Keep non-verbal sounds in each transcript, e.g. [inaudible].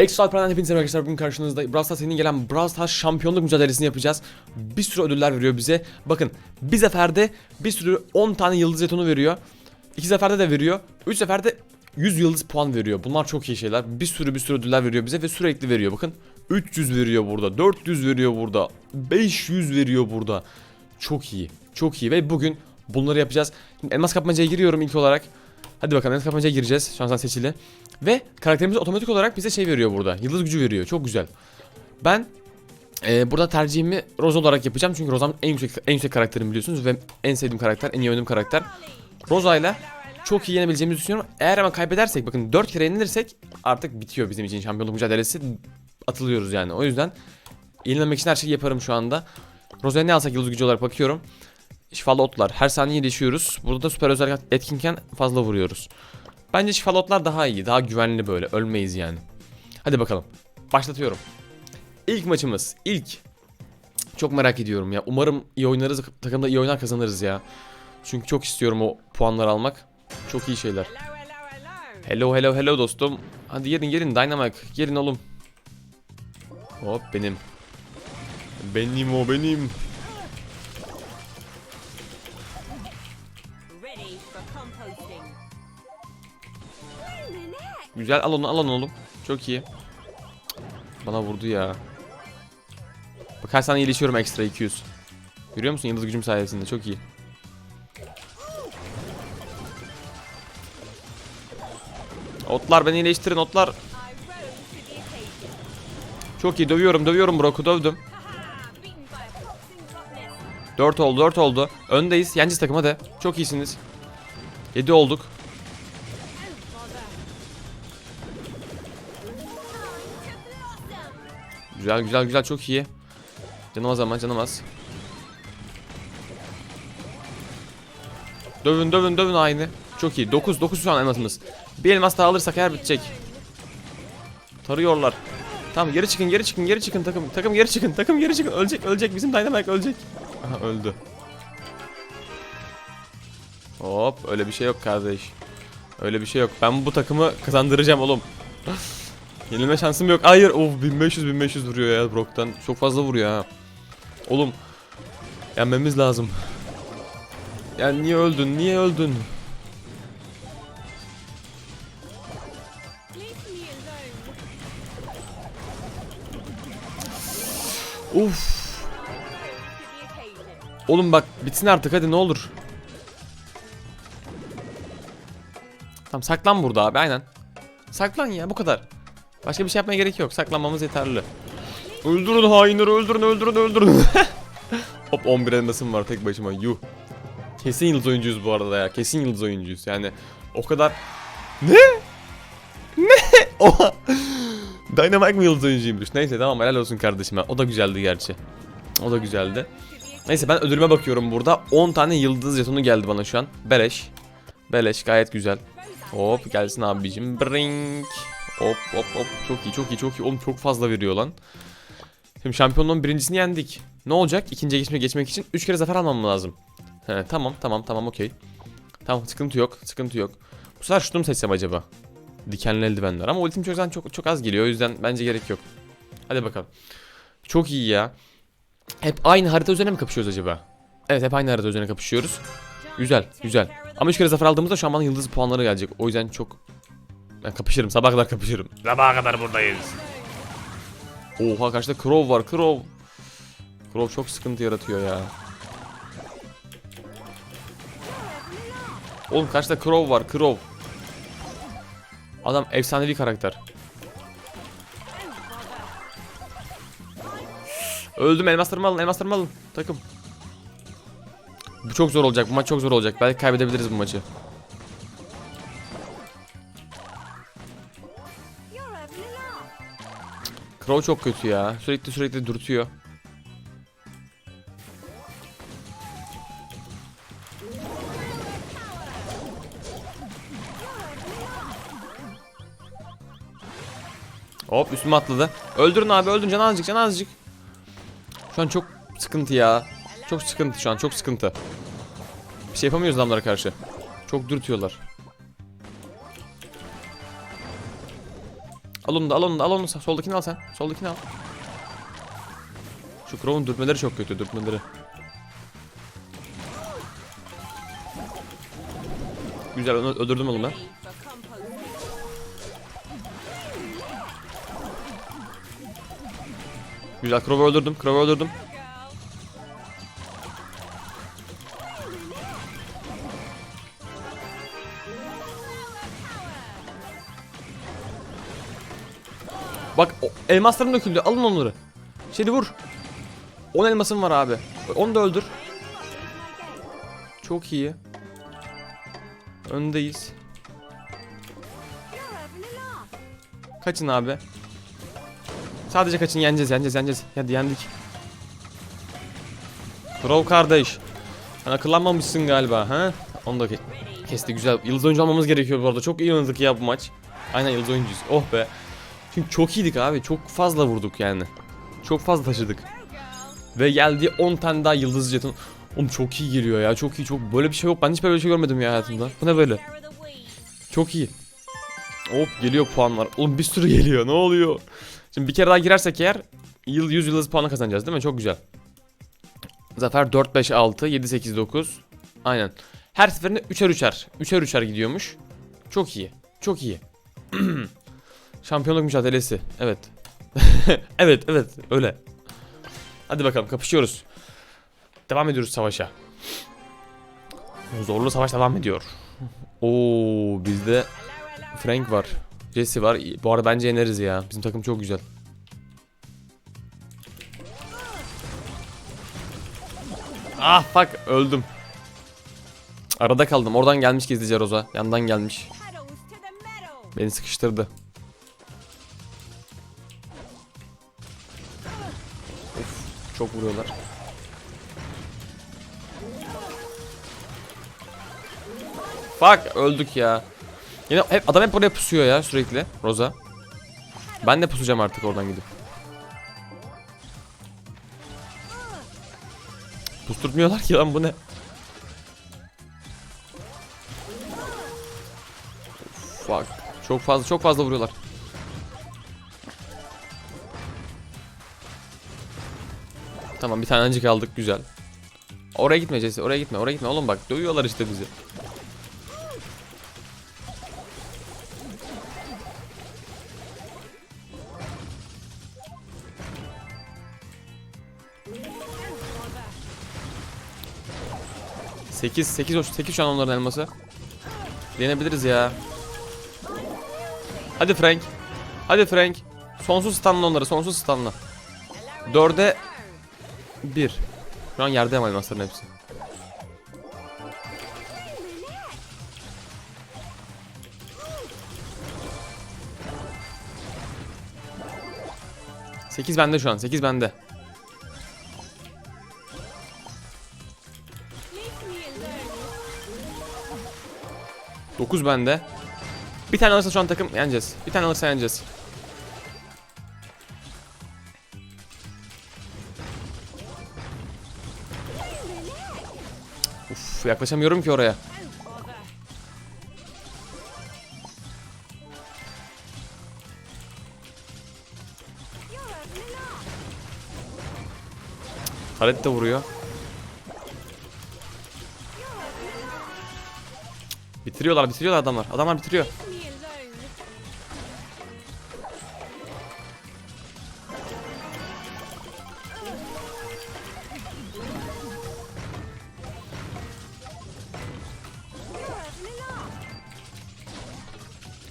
Extra Alperen'den hepinize arkadaşlar bugün karşınızda Brawl Stars yeni gelen Brawl Stars şampiyonluk mücadelesini yapacağız. Bir sürü ödüller veriyor bize. Bakın bir seferde bir sürü 10 tane yıldız jetonu veriyor. 2 seferde de veriyor. 3 seferde 100 yıldız puan veriyor. Bunlar çok iyi şeyler. Bir sürü bir sürü ödüller veriyor bize ve sürekli veriyor. Bakın 300 veriyor burada, 400 veriyor burada, 500 veriyor burada. Çok iyi. Çok iyi ve bugün bunları yapacağız. Şimdi elmas kapmacaya giriyorum ilk olarak. Hadi bakalım elmas kapmacaya gireceğiz. Şansdan seçili. Ve karakterimiz otomatik olarak bize şey veriyor burada. Yıldız gücü veriyor. Çok güzel. Ben e, burada tercihimi Rose olarak yapacağım. Çünkü Rose'm en yüksek en yüksek karakterim biliyorsunuz ve en sevdiğim karakter, en iyi oynadığım karakter. Rosa ile çok iyi yenebileceğimizi düşünüyorum. Eğer ama kaybedersek bakın 4 kere yenilirsek artık bitiyor bizim için şampiyonluk mücadelesi. Atılıyoruz yani. O yüzden yenilmemek için her şeyi yaparım şu anda. Rosa'ya ne alsak yıldız gücü olarak bakıyorum. Şifalı otlar. Her saniye iyileşiyoruz. Burada da süper özel etkinken fazla vuruyoruz. Bence şifalı otlar daha iyi. Daha güvenli böyle. Ölmeyiz yani. Hadi bakalım. Başlatıyorum. İlk maçımız. İlk. Çok merak ediyorum ya. Umarım iyi oynarız. Takımda iyi oynar kazanırız ya. Çünkü çok istiyorum o puanları almak. Çok iyi şeyler. Hello hello hello dostum. Hadi gelin gelin Dynamite. Gelin oğlum. Hop benim. Benim o benim. Güzel al onu al onu oğlum. Çok iyi. Bana vurdu ya. Bak her saniye iyileşiyorum ekstra 200. Görüyor musun yıldız gücüm sayesinde çok iyi. Otlar beni iyileştirin otlar. Çok iyi dövüyorum dövüyorum Brock'u dövdüm. Haha, beaten by a boxing rottenness. 4 oldu 4 oldu. Öndeyiz. Yeneceğiz takım hadi. Çok iyisiniz. 7 olduk. Güzel güzel güzel çok iyi. Canım az ama canım az. Dövün dövün dövün aynı. Çok iyi. 9 9 şu an elmasımız. Bir elmas daha alırsak eğer bitecek. Tarıyorlar. Tamam geri çıkın geri çıkın geri çıkın takım. Takım geri çıkın. Takım geri çıkın. Ölecek ölecek. Bizim Dynamite ölecek. Aha öldü. Hop öyle bir şey yok kardeş. Öyle bir şey yok. Ben bu takımı kazandıracağım oğlum. Yenilme şansım yok. Hayır. Of 1500 1500 vuruyor ya Brock'tan. Çok fazla vuruyor ha. Oğlum yenmemiz lazım. Ya niye öldün? Niye öldün? Uf. Oğlum bak bitsin artık hadi ne olur. Tamam saklan burada abi aynen. Saklan ya bu kadar. Başka bir şey yapmaya gerek yok. Saklanmamız yeterli. Öldürün hainleri öldürün öldürün öldürün. [laughs] Hop 11 elmasım var tek başıma yuh. Kesin yıldız oyuncuyuz bu arada ya. Kesin yıldız oyuncuyuz. Yani o kadar... Ne? Ne? [laughs] Oha. Dynamite mi yıldız oyuncuymuş? Neyse tamam helal olsun kardeşime. O da güzeldi gerçi. O da güzeldi. Neyse ben ödülüme bakıyorum burada. 10 tane yıldız jetonu geldi bana şu an. Beleş. Beleş gayet güzel. Hop gelsin abicim. Brink. Hop hop hop. Çok iyi çok iyi çok iyi. Oğlum çok fazla veriyor lan. Şimdi şampiyonluğun birincisini yendik. Ne olacak? İkinciye geçmek, geçmek için 3 kere zafer almam lazım. He, tamam tamam tamam okey. Tamam sıkıntı yok sıkıntı yok. Bu sefer şunu mu seçsem acaba? Dikenli eldivenler ama ultim çok, çok, çok az geliyor o yüzden bence gerek yok. Hadi bakalım. Çok iyi ya. Hep aynı harita üzerine mi kapışıyoruz acaba? Evet hep aynı harita üzerine kapışıyoruz. Güzel güzel. Ama 3 kere zafer aldığımızda şu an bana yıldız puanları gelecek. O yüzden çok... Ben kapışırım sabaha kadar kapışırım. Sabaha kadar buradayız. Oha karşıda Crow var Crow. Crow çok sıkıntı yaratıyor ya. Oğlum karşıda Crow var Crow. Adam efsanevi karakter. Öldüm elmaslarımı alın elmaslarımı alın takım. Bu çok zor olacak bu maç çok zor olacak. Belki kaybedebiliriz bu maçı. Crow çok kötü ya. Sürekli sürekli dürtüyor. Hop üstüme atladı. Öldürün abi öldürün can azıcık can azıcık. Şu an çok sıkıntı ya. Çok sıkıntı şu an çok sıkıntı. Bir şey yapamıyoruz adamlara karşı. Çok dürtüyorlar. Al onu da al onu da al onu da. Soldakini al sen. Soldakini al. Şu Crow'un dürtmeleri çok kötü dürtmeleri. Güzel onu öldürdüm onu ben. Güzel Crow'u öldürdüm. Crow'u öldürdüm. Elmaslarım döküldü. Alın onları. Şimdi vur. 10 elmasım var abi. Onu da öldür. Çok iyi. Öndeyiz. Kaçın abi. Sadece kaçın yeneceğiz yeneceğiz yeneceğiz. Hadi yendik. Crow kardeş. Sen akıllanmamışsın galiba ha? Onu da ke- kesti güzel. Yıldız oyuncu almamız gerekiyor bu arada. Çok iyi oynadık ya bu maç. Aynen yıldız oyuncuyuz. Oh be. Çünkü çok iyiydik abi. Çok fazla vurduk yani. Çok fazla taşıdık. Ve geldi 10 tane daha yıldız jeton. Oğlum çok iyi geliyor ya. Çok iyi. Çok böyle bir şey yok. Ben hiç böyle bir şey görmedim ya hayatımda. Bu ne böyle? Çok iyi. Hop geliyor puanlar. Oğlum bir sürü geliyor. Ne oluyor? Şimdi bir kere daha girersek eğer yıl 100 yıldız puanı kazanacağız değil mi? Çok güzel. Zafer 4 5 6 7 8 9. Aynen. Her seferinde 3'er 3'er. 3'er 3'er gidiyormuş. Çok iyi. Çok iyi. [clears throat] Şampiyonluk mücadelesi. Evet. [laughs] evet, evet. Öyle. Hadi bakalım kapışıyoruz. Devam ediyoruz savaşa. Zorlu savaş devam ediyor. [laughs] Oo bizde. Frank var. Jesse var. Bu arada bence yeneriz ya. Bizim takım çok güzel. Ah fuck öldüm. Arada kaldım. Oradan gelmiş gizlice Roza. Yandan gelmiş. Beni sıkıştırdı. Çok vuruyorlar. Fuck öldük ya. Yine hep adam hep oraya pusuyor ya sürekli Roza. Ben de pusacağım artık oradan gidip. Pusturtmuyorlar ki lan bu ne? Fuck. Çok fazla çok fazla vuruyorlar. Tamam bir tanecik aldık güzel. Oraya gitme Jesse oraya gitme oraya gitme oğlum bak dövüyorlar işte bizi. Sekiz, sekiz, sekiz şu an onların elması. Yenebiliriz ya. Hadi Frank. Hadi Frank. Sonsuz stunla onları, sonsuz stunla. Dörde bir. Şu an yerde ama elmasların hepsi. Sekiz bende şu an, sekiz bende. 9 bende. Bir tane alırsa şu an takım yeneceğiz. Bir tane alırsa yeneceğiz. Uf yaklaşamıyorum ki oraya. Taret de vuruyor. Bitiriyorlar bitiriyorlar adamlar. Adamlar bitiriyor.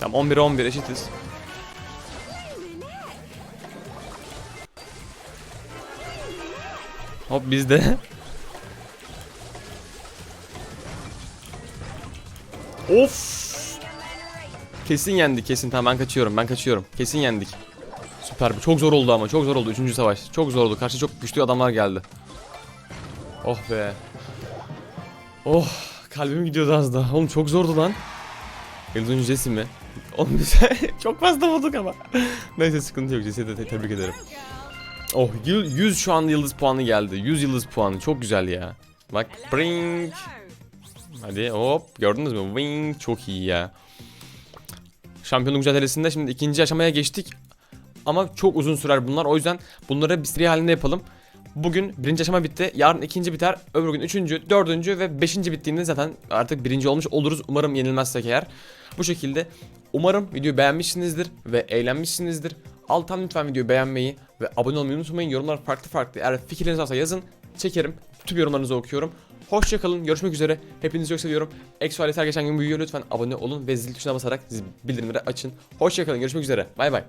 Tamam 11'e 11 eşitiz. Hop bizde. of. Kesin yendik kesin tamam ben kaçıyorum ben kaçıyorum. Kesin yendik. Süper çok zor oldu ama çok zor oldu 3. savaş. Çok zor oldu karşı çok güçlü adamlar geldi. Oh be. Oh kalbim gidiyordu az daha. Oğlum çok zordu lan. Yıldız Jesse mi? [laughs] Oğlum biz çok fazla vurduk ama. Neyse sıkıntı yok Jesse'yi de te- tebrik ederim. Oh yıl- 100 şu an yıldız puanı geldi. 100 yıldız puanı çok güzel ya. Bak bring. Hadi hop gördünüz mü? Wing çok iyi ya. şampiyonluk mücadelesinde. Şimdi ikinci aşamaya geçtik. Ama çok uzun sürer bunlar. O yüzden bunları bir seri halinde yapalım. Bugün birinci aşama bitti. Yarın ikinci biter. Öbür gün üçüncü, dördüncü ve beşinci bittiğinde zaten artık birinci olmuş oluruz. Umarım yenilmezsek eğer. Bu şekilde. Umarım videoyu beğenmişsinizdir ve eğlenmişsinizdir. Alttan lütfen videoyu beğenmeyi ve abone olmayı unutmayın. Yorumlar farklı farklı. Eğer fikirleriniz varsa yazın. Çekerim. Tüm yorumlarınızı okuyorum. Hoşçakalın. Görüşmek üzere. Hepinizi çok seviyorum. Exo her geçen gün büyüyor. Lütfen abone olun ve zil tuşuna basarak bildirimleri açın. Hoşçakalın. Görüşmek üzere. Bay bay.